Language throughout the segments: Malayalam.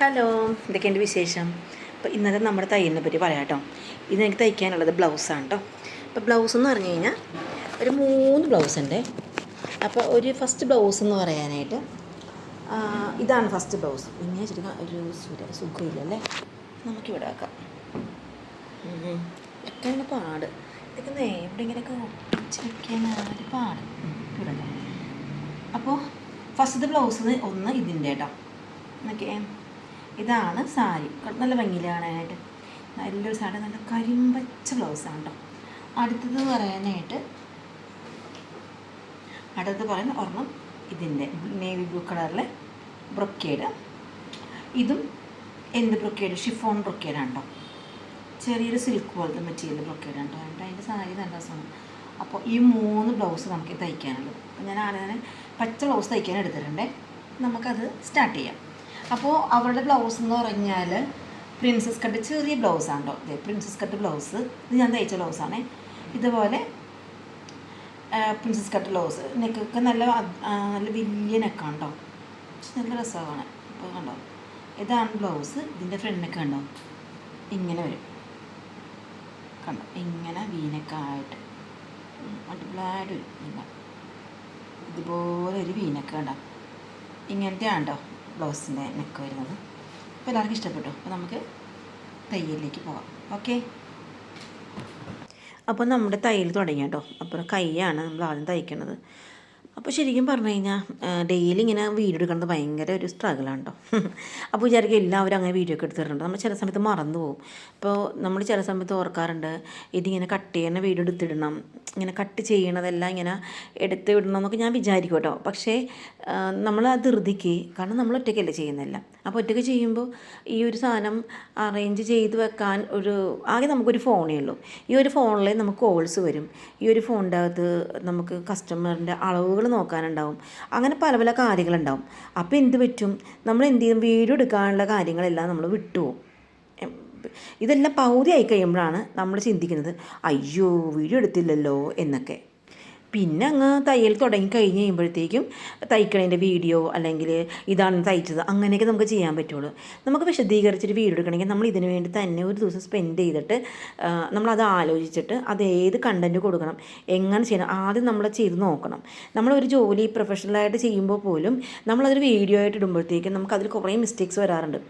ഹലോ എന്തൊക്കെയുണ്ട് വിശേഷം? അപ്പോൾ ഇന്നത്തെ നമ്മുടെ തയ്യലിനെ പറ്റി പറയാം കേട്ടോ. ഇത് എനിക്ക് തയ്ക്കാനുള്ളത് ബ്ലൗസാണ് കേട്ടോ അപ്പോൾ ബ്ലൗസ് എന്ന് പറഞ്ഞു കഴിഞ്ഞാൽ ഒരു മൂന്ന് ബ്ലൗസ് ഉണ്ട് അപ്പോൾ ഒരു ഫസ്റ്റ് ബ്ലൗസ് എന്ന് പറയാനായിട്ട് ഇതാണ് ഫസ്റ്റ് ബ്ലൗസ് പിന്നെ വെച്ചിട്ട് ഒരു സുര സുഖമില്ലല്ലേ നമുക്കിവിടെ ആക്കാം. ഇതൊക്കെയാണ് പാട്. ഇതൊക്കെ ഇവിടെ ഇങ്ങനെയൊക്കെ ഒട്ടിച്ച് വെക്കാനാണ് പാട്. ഇവിടെ ഇടാം. അപ്പോൾ ഫസ്റ്റ് ബ്ലൗസ് ഒന്ന് ഇതിന്റെ കേട്ടോ ഓക്കെ ഇതാണ് സാരി. നല്ല ഭംഗിയിൽ കാണാനായിട്ട്. നല്ലൊരു സാരി നല്ല കരിമ്പച്ച ബ്ലൗസാണ് കേട്ടോ അടുത്തത് പറയാനായിട്ട് അടുത്തത് പറയുന്ന ഒരെണ്ണം ഇതിന്റെ നേവി ബ്ലൂ കളറിലെ ബ്രൊക്കേഡ്. ഇതും എന്ത് ബ്രൊക്കേഡ്? ഷിഫോൺ ബ്രൊക്കേഡാണ് കേട്ടോ ചെറിയൊരു സിൽക്ക് പോലത്തെ മെറ്റീരിയൽ ബ്രൊക്കേഡ് കേട്ടോ അതിന്റെ സാരി നല്ല രസമാണ്. അപ്പോൾ ഈ മൂന്ന് ബ്ലൗസ് നമുക്ക് തയ്ക്കാനുള്ളൂ അപ്പോൾ ഞാൻ ആദ്യം തന്നെ പച്ച ബ്ലൗസ് തയ്ക്കാൻ എടുത്തിട്ടുണ്ടേ. നമുക്കത് സ്റ്റാർട്ട് ചെയ്യാം. അപ്പോൾ അവരുടെ ബ്ലൗസ് എന്ന് പറഞ്ഞാൽ പ്രിൻസസ് കട്ട് ചെറിയ ബ്ലൗസാണ് കേട്ടോ അതെ പ്രിൻസസ് കട്ട് ബ്ലൗസ് ഇത് ഞാൻ തയ്ച്ച ബ്ലൗസാണേ ഇതുപോലെ പ്രിൻസസ് കട്ട് ബ്ലൗസ് നെക്കൊക്കെ നല്ല നല്ല വലിയ നെക്കാണ് നല്ല രസമാണ്. ഇപ്പോൾ കണ്ടോ? ഇതാണ് ബ്ലൗസ് ഇതിന്റെ ഫ്രണ്ടിനൊക്കെ കണ്ടോ? ഇങ്ങനെ വരും. കണ്ടോ? ഇങ്ങനെ വീനക്കായിട്ട് അടിപൊളിയായിട്ട് വരും. ഇതുപോലെ ഒരു വീനക്ക കണ്ടോ? ഇങ്ങനത്തെ ആണ്ടോ ബ്ലൗസിന്റെ നെക്ക് വരുന്നത്. അപ്പോൾ എല്ലാവർക്കും ഇഷ്ടപ്പെട്ടു. അപ്പോൾ നമുക്ക് തയ്യലിലേക്ക് പോകാം ഓക്കെ? അപ്പോൾ നമ്മുടെ തയ്യൽ തുടങ്ങി കേട്ടോ. അപ്പോൾ കൈയാണ് നമ്മൾ ആദ്യം തയ്ക്കണത്. അപ്പോൾ ശരിക്കും പറഞ്ഞു കഴിഞ്ഞാൽ ഡെയിലി ഇങ്ങനെ വീഡിയോ എടുക്കുന്നത് ഭയങ്കര ഒരു സ്ട്രഗിളാണ് കേട്ടോ അപ്പോൾ വിചാരിക്കും എല്ലാവരും അങ്ങനെ വീഡിയോ ഒക്കെ എടുത്തിട്ടുണ്ട്. നമ്മൾ ചില സമയത്ത് മറന്നു പോകും. അപ്പോൾ നമ്മൾ ചില സമയത്ത് ഓർക്കാറുണ്ട് ഇതിങ്ങനെ കട്ട് ചെയ്യുന്ന വീഡിയോ എടുത്തിടണം ഇങ്ങനെ കട്ട് ചെയ്യണതെല്ലാം ഇങ്ങനെ എടുത്ത് വിടണം എന്നൊക്കെ ഞാൻ വിചാരിക്കും കേട്ടോ. പക്ഷേ നമ്മൾ ആ ധൃതിക്ക് കാരണം നമ്മൾ ഒറ്റയ്ക്കല്ലേ ചെയ്യുന്നില്ല അപ്പോൾ ഒറ്റയ്ക്ക് ചെയ്യുമ്പോൾ ഈ ഒരു സാധനം അറേഞ്ച് ചെയ്ത് വെക്കാൻ ഒരു ആകെ നമുക്കൊരു ഫോണേ ഉള്ളൂ. ഈ ഒരു ഫോണിൽ നമുക്ക് കോൾസ് വരും. ഈ ഒരു ഫോണിന്റെ അകത്ത് നമുക്ക് കസ്റ്റമറിന്റെ അളവുകൾ നോക്കാനുണ്ടാവും. അങ്ങനെ പല പല കാര്യങ്ങളുണ്ടാവും. അപ്പോൾ എന്ത് പറ്റും? നമ്മൾ എന്ത് ചെയ്യും വീഡിയോ എടുക്കാനുള്ള കാര്യങ്ങളെല്ലാം നമ്മൾ വിട്ടുപോകും ഇതെല്ലാം പകുതി ആയി കഴിയുമ്പോഴാണ് നമ്മൾ ചിന്തിക്കുന്നത് അയ്യോ വീഡിയോ എടുത്തില്ലല്ലോ എന്നൊക്കെ. പിന്നെ അങ്ങ് തയ്യൽ തുടങ്ങി കഴിഞ്ഞ് കഴിയുമ്പോഴത്തേക്കും തയ്ക്കണതിന്റെ വീഡിയോ അല്ലെങ്കിൽ ഇതാണ് തയ്ച്ചത് അങ്ങനെയൊക്കെ നമുക്ക് ചെയ്യാൻ പറ്റുള്ളൂ. നമുക്ക് വിശദീകരിച്ചിട്ട് വീഡിയോ എടുക്കണമെങ്കിൽ നമ്മൾ ഇതിന് വേണ്ടി തന്നെ ഒരു ദിവസം സ്പെൻഡ് ചെയ്തിട്ട് നമ്മളത് ആലോചിച്ചിട്ട് അത് ഏത് കണ്ടന്റ് കൊടുക്കണം എങ്ങനെ ചെയ്യണം ആദ്യം നമ്മൾ ചെയ്ത് നോക്കണം. നമ്മളൊരു ജോലി പ്രൊഫഷണലായിട്ട് ചെയ്യുമ്പോൾ പോലും നമ്മളതൊരു വീഡിയോ ആയിട്ട് ഇടുമ്പോഴത്തേക്കും നമുക്കതിൽ കുറേ മിസ്റ്റേക്സ് വരാറുണ്ട്.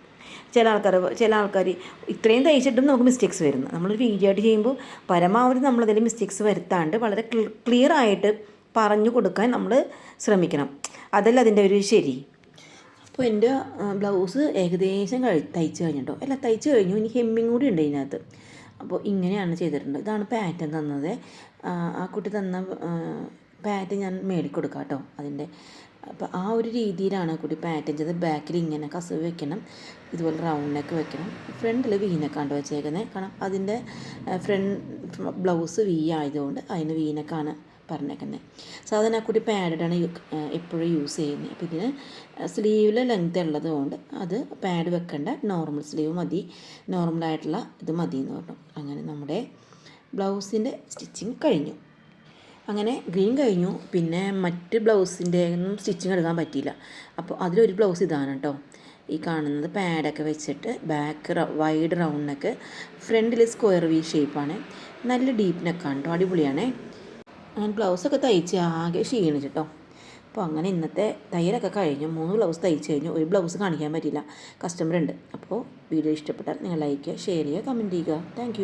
ചില ആൾക്കാർ ചില ആൾക്കാർ ഇത്രയും തയ്ച്ചിട്ടും നമുക്ക് മിസ്റ്റേക്സ് വരുന്നു. നമ്മളൊരു വീഡിയോ ആയിട്ട് ചെയ്യുമ്പോൾ പരമാവധി നമ്മളതിൽ മിസ്റ്റേക്സ് വരുത്താണ്ട് വളരെ ക്ലിയർ ആയിട്ട് പറഞ്ഞു കൊടുക്കാൻ നമ്മൾ ശ്രമിക്കണം. അതല്ല അതിന്റെ ഒരു ശരി. അപ്പോൾ എന്റെ ബ്ലൗസ് ഏകദേശം കഴി തയ്ച്ച് കഴിഞ്ഞിട്ടോ? അല്ല തയ്ച്ച് കഴിഞ്ഞു. ഇനി ഹെമ്മിങ് കൂടി ഉണ്ട് ഇതിനകത്ത്. അപ്പോൾ ഇങ്ങനെയാണ് ചെയ്തിട്ടുണ്ട്. ഇതാണ് പാറ്റേൺ തന്നത്. ആ, കുട്ടി തന്ന പാറ്റ് ഞാൻ മേടിക്കൊടുക്കാം കേട്ടോ അതിന്റെ. അപ്പോൾ ആ ഒരു രീതിയിലാണ് കൂടി പാറ്റേൺ ചെയ്ത് ബാക്കിൽ ഇങ്ങനെ കസവ് വെക്കണം ഇതുപോലെ റൗണ്ടൊക്കെ വെക്കണം. ഫ്രണ്ടിൽ വീനക്കാണ്ട് വെച്ചേക്കുന്നത് കാരണം അതിന്റെ ഫ്രണ്ട് ബ്ലൗസ് വി ആയതുകൊണ്ട് അതിന് വീനക്കാണ് പറഞ്ഞേക്കുന്നത് സാധാരണ കൂടി പാഡാണ് എപ്പോഴും യൂസ് ചെയ്യുന്നത് അപ്പോൾ ഇതിന് സ്ലീവിൽ ലെങ്ത് ഉള്ളത് കൊണ്ട് അത് പാഡ് വെക്കേണ്ട. നോർമൽ സ്ലീവ് മതി. നോർമലായിട്ടുള്ള ഇത് മതി എന്ന് പറഞ്ഞു. അങ്ങനെ നമ്മുടെ ബ്ലൗസിന്റെ സ്റ്റിച്ചിങ് കഴിഞ്ഞു. അങ്ങനെ ഗ്രീൻ കഴിഞ്ഞു. പിന്നെ മറ്റ് ബ്ലൗസിന്റെ ഒന്നും സ്റ്റിച്ചിങ് എടുക്കാൻ പറ്റിയില്ല. അപ്പോൾ അതിലൊരു ബ്ലൗസ് ഇതാണ് കേട്ടോ ഈ കാണുന്നത് പാഡൊക്കെ വെച്ചിട്ട് ബാക്ക് വൈഡ് റൗണ്ടിനൊക്കെ നെക്ക് ഫ്രണ്ടിൽ സ്ക്വയർ വി ഷേപ്പാണ് നല്ല ഡീപ്പ് ആണ് കേട്ടോ അടിപൊളിയാണേ. അങ്ങനെ ബ്ലൗസൊക്കെ തയ്ച്ച് ആകെ ക്ഷീണിച്ച് കേട്ടോ അപ്പോൾ അങ്ങനെ ഇന്നത്തെ തയ്യലൊക്കെ കഴിഞ്ഞു. മൂന്ന് ബ്ലൗസ് തയ്ച്ച് കഴിഞ്ഞു. ഒരു ബ്ലൗസ് കാണിക്കാൻ പറ്റില്ല കസ്റ്റമർ ഉണ്ട്. അപ്പോൾ വീഡിയോ ഇഷ്ടപ്പെട്ടാൽ നിങ്ങൾ ലൈക്ക് ചെയ്യുക ഷെയർ ചെയ്യുക. കമന്റ് ചെയ്യുക താങ്ക്